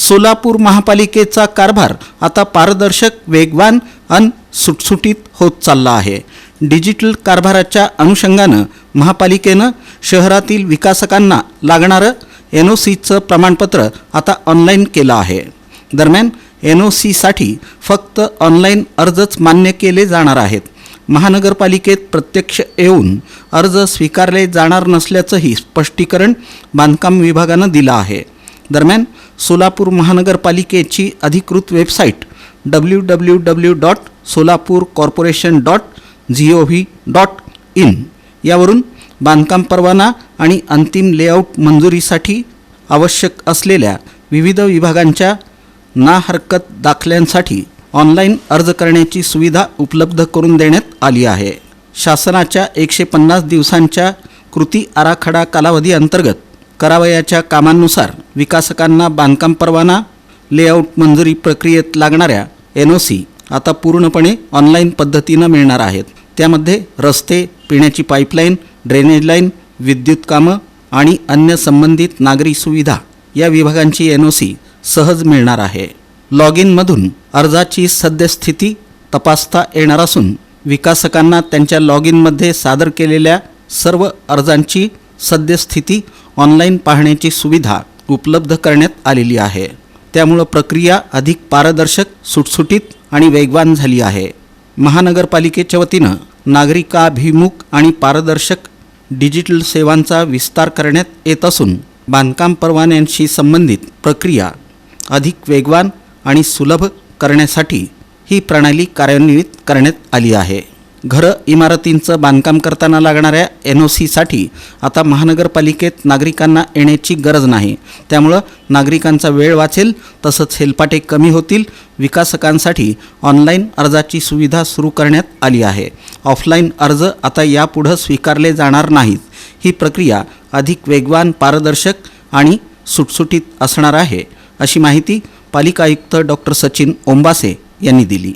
सोलापूर महापालिकेचा कारभार आता पारदर्शक वेगवान अन सुटसुटीत होत चालला आहे. डिजिटल कारभाराच्या अनुषंगानं महापालिकेनं शहरातील विकासकांना लागणारं एन ओ सीचं प्रमाणपत्र आता ऑनलाईन केलं आहे. दरम्यान एन ओ सीसाठी फक्त ऑनलाईन अर्जच मान्य केले जाणार आहेत. महानगरपालिकेत प्रत्यक्ष येऊन अर्ज स्वीकारले जाणार नसल्याचंही स्पष्टीकरण बांधकाम विभागानं दिलं आहे. दरम्यान सोलापूर महानगरपालिकेची अधिकृत website W W W dot Solapur corporation dot G O V dot in यावरून बांधकाम परवाना आणि अंतिम लेआउट मंजुरीसाठी आवश्यक असलेल्या विविध विभागांच्या ना हरकत दाखल्यांसाठी ऑनलाईन अर्ज करण्याची सुविधा उपलब्ध करून देण्यात आली आहे. शासनाच्या एकशे पन्नास दिवसांच्या कृती आराखडा कालावधी अंतर्गत करावयाच्या कामांनुसार विकासकांना बांधकाम परवाना लेआउट मंजुरी प्रक्रियेत लागणाऱ्या एन ओ सी आता पूर्णपणे ऑनलाईन पद्धतीनं मिळणार आहेत. त्यामध्ये रस्ते पिण्याची पाईपलाईन ड्रेनेज लाईन विद्युत कामं आणि अन्य संबंधित नागरी सुविधा या विभागांची एन ओ सी सहज मिळणार आहे. लॉग इनमधून अर्जाची सद्यस्थिती तपासता येणार असून विकासकांना त्यांच्या लॉग इनमध्ये सादर केलेल्या सर्व अर्जांची सद्यस्थिती ऑनलाईन पाहण्याची सुविधा उपलब्ध करण्यात आलेली आहे. त्यामुळं प्रक्रिया अधिक पारदर्शक सुटसुटीत आणि वेगवान झाली आहे. महानगरपालिकेच्या वतीनं नागरिकाभिमुख आणि पारदर्शक डिजिटल सेवांचा विस्तार करण्यात येत असून बांधकाम परवान्यांशी संबंधित प्रक्रिया अधिक वेगवान आणि सुलभ करण्यासाठी ही प्रणाली कार्यान्वित करण्यात आली आहे. घरं इमारतींचं बांधकाम करताना लागणाऱ्या एन ओ सीसाठी आता महानगरपालिकेत नागरिकांना येण्याची गरज नाही. त्यामुळं नागरिकांचा वेळ वाचेल तसंच हेलपाटे कमी होतील. विकासकांसाठी ऑनलाईन अर्जाची सुविधा सुरू करण्यात आली आहे. ऑफलाईन अर्ज आता यापुढं स्वीकारले जाणार नाहीत. ही प्रक्रिया अधिक वेगवान पारदर्शक आणि सुटसुटीत असणार आहे अशी माहिती पालिका आयुक्त डॉक्टर सचिन ओंबासे यांनी दिली.